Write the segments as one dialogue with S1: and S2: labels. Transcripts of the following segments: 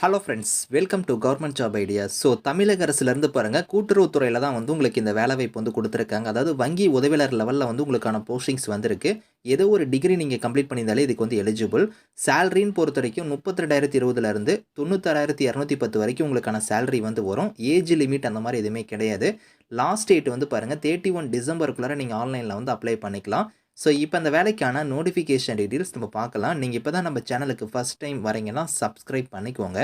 S1: Hello friends welcome to government job idea so தமிழக அரசுலேருந்து பாருங்கள் கூட்டுறவுத்துறையில் தான் வந்து உங்களுக்கு இந்த வேலைவாய்ப்பு வந்து கொடுத்துருக்காங்க. அதாவது வங்கி உதவியாளர் லெவலில் வந்து உங்களுக்கான போஸ்டிங்ஸ் வந்திருக்கு. ஏதோ ஒரு டிகிரி நீங்கள் கம்ப்ளீட் பண்ணியிருந்தாலே இதுக்கு வந்து எலிஜிபிள் சேலரின்னு பொறுத்த வரைக்கும் முப்பத்தி ரெண்டாயிரத்தி இருபதுலேருந்து தொண்ணூத்தாறாயிரத்தி இரநூத்தி பத்து வரைக்கும் உங்களுக்கான சேலரி வந்து வரும். ஏஜ் லிமிட் அந்த மாதிரி எதுவுமே கிடையாது. லாஸ்ட் டேட் வந்து பாருங்கள் தேர்ட்டி ஒன் டிசம்பருக்குள்ளார நீங்கள் ஆன்லைனில் வந்து அப்ளை பண்ணிக்கலாம். ஸோ இப்போ அந்த வேலைக்கான நோட்டிஃபிகேஷன் டீட்டெயில்ஸ் நம்ம பார்க்கலாம். நீங்கள் இப்போ தான் நம்ம சேனலுக்கு ஃபஸ்ட் டைம் வரீங்கன்னா சப்ஸ்கிரைப் பண்ணிக்கோங்க.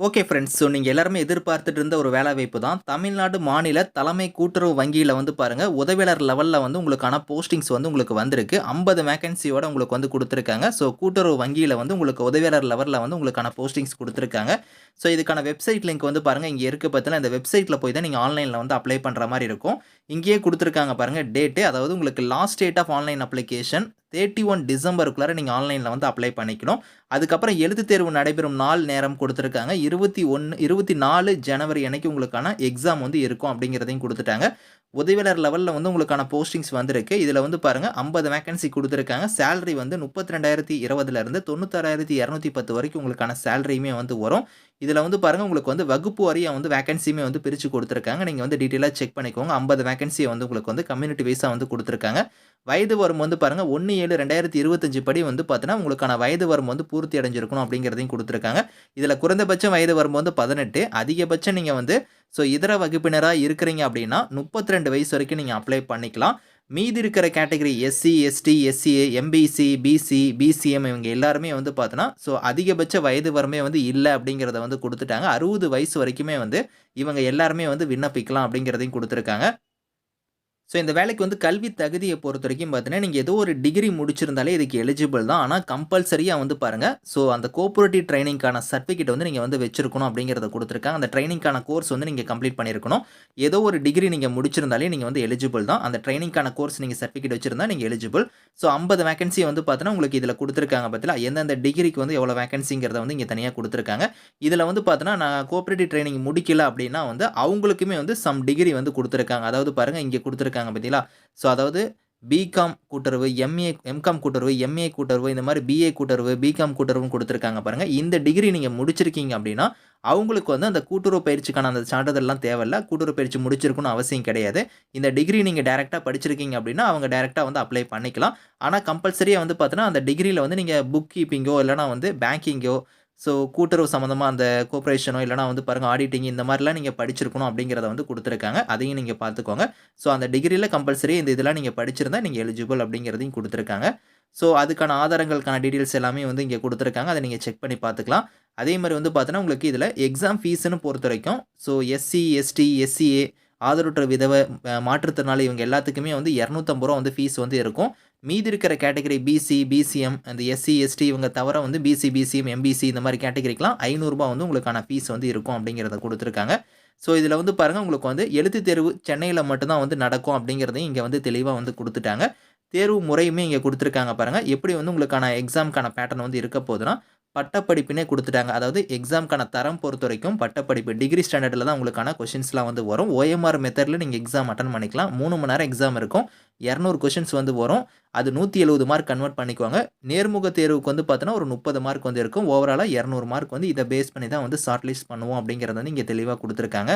S1: ஓகே ஃப்ரெண்ட்ஸ் ஸோ நீங்கள் எல்லாருமே எதிர்பார்த்துட்டு இருந்த ஒரு வேலை வாய்ப்பு தான் தமிழ்நாடு மாநில தலைமை கூட்டுறவு வங்கியில் வந்து பாருங்கள் உதவியாளர் லெவலில் வந்து உங்களுக்கான போஸ்டிங்ஸ் வந்து உங்களுக்கு வந்திருக்கு. ஐம்பது வேகன்சியோட உங்களுக்கு வந்து கொடுத்துருக்காங்க. ஸோ கூட்டுறவு வங்கியில் வந்து உங்களுக்கு உதவியாளர் லெவலில் வந்து உங்களுக்கான போஸ்டிங்ஸ் கொடுத்துருக்காங்க. ஸோ இதுக்கான வெப்சைட் லிங்க் வந்து பாருங்கள் இங்கே இருக்க பார்த்தீங்கன்னா இந்த வெப்சைட்டில் போய் தான் நீங்கள் ஆன்லைனில் வந்து அப்ளை பண்ணுற மாதிரி இருக்கும். இங்கேயே கொடுத்துருக்காங்க பாருங்கள் டேட்டு அதாவது உங்களுக்கு last date of online application thirty one டிசம்பருக்குள்ளார நீங்கள் ஆன்லைனில் வந்து அப்ளை பண்ணிக்கணும். அதுக்கப்புறம் எழுத்து தேர்வு நடைபெறும் நாள் நேரம் கொடுத்துருக்காங்க. இருபத்தி ஒன்று இருபத்தி நாலு ஜனவரி அன்னைக்கு உங்களுக்கான எக்ஸாம் வந்து இருக்கும் அப்படிங்கிறதையும் கொடுத்துட்டாங்க. உதவியாளர் லெவலில் வந்து உங்களுக்கான போஸ்டிங்ஸ் வந்திருக்கு. இதில் வந்து பாருங்கள் ஐம்பது வேகன்சி கொடுத்துருக்காங்க. சேலரி வந்து முப்பத்தி ரெண்டாயிரத்தி இருபதுலேருந்து தொண்ணூத்தாறாயிரத்தி இரநூத்தி பத்து வரைக்கும் உங்களுக்கான சேலரியுமே வந்து வரும். இதில் வந்து பாருங்கள் உங்களுக்கு வந்து வகுப்பு வரியாக வந்து வேகன்சியுமே வந்து பிரித்து கொடுத்துருக்காங்க. நீங்கள் வந்து டீட்டெயிலாக செக் பண்ணிக்கோங்க. ஐம்பது வேகன்சியை வந்து உங்களுக்கு வந்து கம்யூனிட்டி வைஸாக வந்து கொடுத்துருக்காங்க. வயது வரும் வந்து பாருங்கள் ஒன்று ஏழு ரெண்டாயிரத்தி இருபத்தஞ்சு படி வந்து பார்த்தீங்கன்னா உங்களுக்கான வயது வரும் வந்து பூர்த்தி அடைஞ்சிருக்கணும் அப்படிங்கிறதையும் கொடுத்துருக்காங்க. இதில் குறைந்தபட்சம் வயது வரும் வந்து பதினெட்டு அதிகபட்சம் நீங்கள் வந்து ஸோ இதர வகுப்பினராக இருக்கிறீங்க அப்படின்னா முப்பத்தி ரெண்டு வயசு வரைக்கும் நீங்கள் அப்ளை பண்ணிக்கலாம். மீதி இருக்கிற category SC ST SCA MBC BC BCM இவங்க எல்லாருமே வந்து பார்த்தோன்னா ஸோ அதிகபட்ச வயது வரமே வந்து இல்லை அப்படிங்கிறத வந்து கொடுத்துட்டாங்க. அறுபது வயசு வரைக்குமே வந்து இவங்க எல்லாருமே வந்து விண்ணப்பிக்கலாம் அப்படிங்கிறதையும் கொடுத்துருக்காங்க. ஸோ இந்த வேலைக்கு வந்து கல்வி தகுதியை பொறுத்த வரைக்கும் பார்த்தீங்கன்னா நீங்கள் ஏதோ ஒரு டிகிரி முடிச்சிருந்தாலே இதுக்கு எலிஜிபிள் தான். ஆனால் கம்பல்சரியாக வந்து பாருங்கள் ஸோ அந்த கோஆப்ரேட்டிவ் ட்ரைனிங்கான சர்டிஃபிகேட் வந்து நீங்கள் வந்து வச்சிருக்கணும் அப்படிங்கிறத கொடுத்துருக்காங்க. அந்த ட்ரைனிங்கான கோர்ஸ் வந்து நீங்கள் கம்ப்ளீட் பண்ணியிருக்கணும் ஏதோ ஒரு டிகிரி நீங்கள் முடிச்சிருந்தாலே நீங்கள் வந்து எலிஜிபிள் தான். அந்த ட்ரைனிங்கான கோர்ஸ் நீங்கள் சர்டிஃபிகேட் வச்சிருந்தா நீங்கள் எலிஜிபிள் ஸோ ஐம்பது வேகன்சி வந்து பார்த்தீங்கன்னா உங்களுக்கு இதில் கொடுத்துருக்காங்க பார்த்தீங்களா எந்தெந்த டிகிரிக்கு வந்து எவ்வளோ வேகன்சிங்கிறத வந்து இங்கே தனியாக கொடுத்துருக்காங்க. இதில் வந்து பார்த்தீங்கன்னா நான் கோஆப்ரேட்டிவ் ட்ரைனிங் முடிக்கல அப்படின்னா வந்து அவங்களுக்குமே வந்து சம் டிகிரி வந்து கொடுத்துருக்காங்க. அதாவது பாருங்கள் இங்கே கொடுத்துருக்காங்க கொடுத்துருக்காங்க பார்த்தீங்களா ஸோ அதாவது பிகாம் கூட்டுறவு எம்ஏ எம்காம் கூட்டுறவு எம்ஏ கூட்டுறவு இந்த மாதிரி பிஏ கூட்டுறவு பிகாம் கூட்டுறவும் கொடுத்துருக்காங்க பாருங்கள் இந்த டிகிரி நீங்கள் முடிச்சிருக்கீங்க அப்படின்னா அவங்களுக்கு வந்து அந்த கூட்டுறவு பயிற்சிக்கான அந்த சான்றிதழ்லாம் தேவையில்ல. கூட்டுறவு பயிற்சி முடிச்சிருக்கணும் அவசியம் கிடையாது. இந்த டிகிரி நீங்கள் டேரெக்டாக படிச்சிருக்கீங்க அப்படின்னா அவங்க டேரெக்டாக வந்து அப்ளை பண்ணிக்கலாம். ஆனால் கம்பல்சரியாக வந்து பார்த்தீங்கன்னா அந்த டிகிரியில் வந்து நீங்கள் புக் கீப்பிங்கோ இல்லைனா வந்து பேங்கிங்கோ ஸோ கூட்டுறவு சம்மந்தமாக அந்த கோஆப்ரேஷனோ இல்லைனா வந்து பாருங்கள் ஆடிட்டிங் இந்த மாதிரிலாம் நீங்கள் படிச்சிருக்கணும் அப்படிங்கிறத வந்து கொடுத்துருக்காங்க. அதையும் நீங்கள் பார்த்துக்கோங்க. ஸோ அந்த டிகிரியில் கம்பல்சரி இந்த இதெல்லாம் நீங்கள் படிச்சிருந்தா நீங்கள் எலிஜிபிள் அப்படிங்கிறதையும் கொடுத்துருக்காங்க. ஸோ அதுக்கான ஆதாரங்களுக்கான டீட்டெயில்ஸ் எல்லாமே வந்து இங்கே கொடுத்துருக்காங்க. அதை நீங்கள் செக் பண்ணி பார்த்துக்கலாம். அதே மாதிரி வந்து பார்த்தோன்னா உங்களுக்கு இதில் எக்ஸாம் ஃபீஸ்னு பொறுத்த வரைக்கும் ஸோ எஸ்சி எஸ்டி எஸ்சிஏ ஆதரவற்ற விதவை மாற்றுத்திறனாளி இவங்க எல்லாத்துக்குமே வந்து இரநூத்தம்பது ரூபா வந்து ஃபீஸ் வந்து இருக்கும். மீதி இருக்கிற கேட்டகரி பிசி பிசிஎம் அந்த எஸ்சி எஸ்டி இவங்க தவிர வந்து பிசி பிசிஎம் எம்பிசி இந்த மாதிரி கேட்டகரிக்கெலாம் ஐநூறுரூபா வந்து உங்களுக்கான ஃபீஸ் வந்து இருக்கும் அப்படிங்கிறத கொடுத்துருக்காங்க. ஸோ இதில் வந்து பாருங்கள் உங்களுக்கு வந்து எழுத்து தேர்வு சென்னையில் மட்டும்தான் வந்து நடக்கும் அப்படிங்கிறதையும் இங்கே வந்து தெளிவாக வந்து கொடுத்துட்டாங்க. தேர்வு முறையுமே இங்கே கொடுத்துருக்காங்க பாருங்கள் எப்படி வந்து உங்களுக்கான எக்ஸாமுக்கான பேட்டர்ன் வந்து இருக்க போதுன்னா பட்டப்படிப்புனே கொடுத்துட்டாங்க. அதாவது எக்ஸாமுக்கான தரம் பொறுத்த வரைக்கும் பட்டப்படிப்பு டிகிரி ஸ்டாண்டர்டில் தான் உங்களுக்கான கொஷின்ஸ்லாம் வந்து வரும். ஓஎம்ஆர் மெத்தடில் நீங்கள் எக்ஸாம் அட்டன் பண்ணிக்கலாம். மூணு மணி நேரம் எக்ஸாம் இருக்கும். இரநூறு கொஷின்ஸ் வந்து வரும். அது நூற்றி எழுபது மார்க் கன்வெர்ட் பண்ணிக்குவாங்க நேர்முக தேர்வுக்கு வந்து பார்த்தோன்னா ஒரு முப்பது மார்க் வந்து இருக்கும். ஓவராலாக இரநூறு மார்க் வந்து இதை பேஸ் பண்ணி தான் வந்து ஷார்ட் லிஸ்ட் பண்ணுவோம் அப்படிங்கிறத வந்து இங்கே தெளிவாக கொடுத்துருக்காங்க.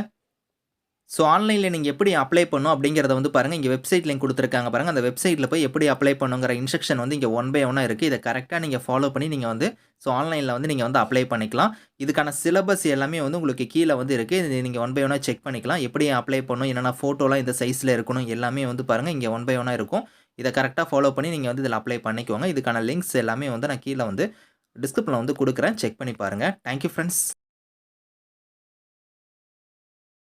S1: ஸோ ஆன்லைனில் நீங்கள் எப்படி அப்ளை பண்ணும் அப்படிங்கிறத வந்து பாருங்கள் இங்கே வெப்சைட் லிங்க் கொடுத்துருக்காங்க பாருங்கள் அந்த வெப்சைட்டில் போய் எப்படி அப்ளை பண்ணுங்கிற இன்ஸ்ட்ரக்ஷன் வந்து இங்கே ஒன் பை ஒன்னாக இருக்குது இதை கரெக்டாக நீங்கள் ஃபாலோ பண்ணி நீங்கள் வந்து ஸோ ஆன்லைனில் வந்து நீங்கள் வந்து அப்ளை பண்ணிக்கலாம். இதுக்கான சிலபஸ் எல்லாமே வந்து உங்களுக்கு கீழே வந்து இருக்குது இது நீங்கள் ஒன் பை ஒன்னாக செக் பண்ணிக்கலாம். எப்படி அப்ளை பண்ணணும் என்னென்ன ஃபோட்டோலாம் இந்த சைஸில் இருக்கணும் எல்லாமே வந்து பாருங்கள் இங்கே ஒன் பை ஒன்னாக இருக்கும். இதை கரெக்டாக ஃபாலோ பண்ணி நீங்கள் வந்து இதில் அப்ளை பண்ணிக்கோங்க. இதுக்கான லிங்க்ஸ் எல்லாமே வந்து நான் கீழே வந்து டிஸ்கிரிப்ஷனில் வந்து கொடுக்குறேன். செக் பண்ணி பாருங்கள் தேங்க்யூ ஃப்ரெண்ட்ஸ்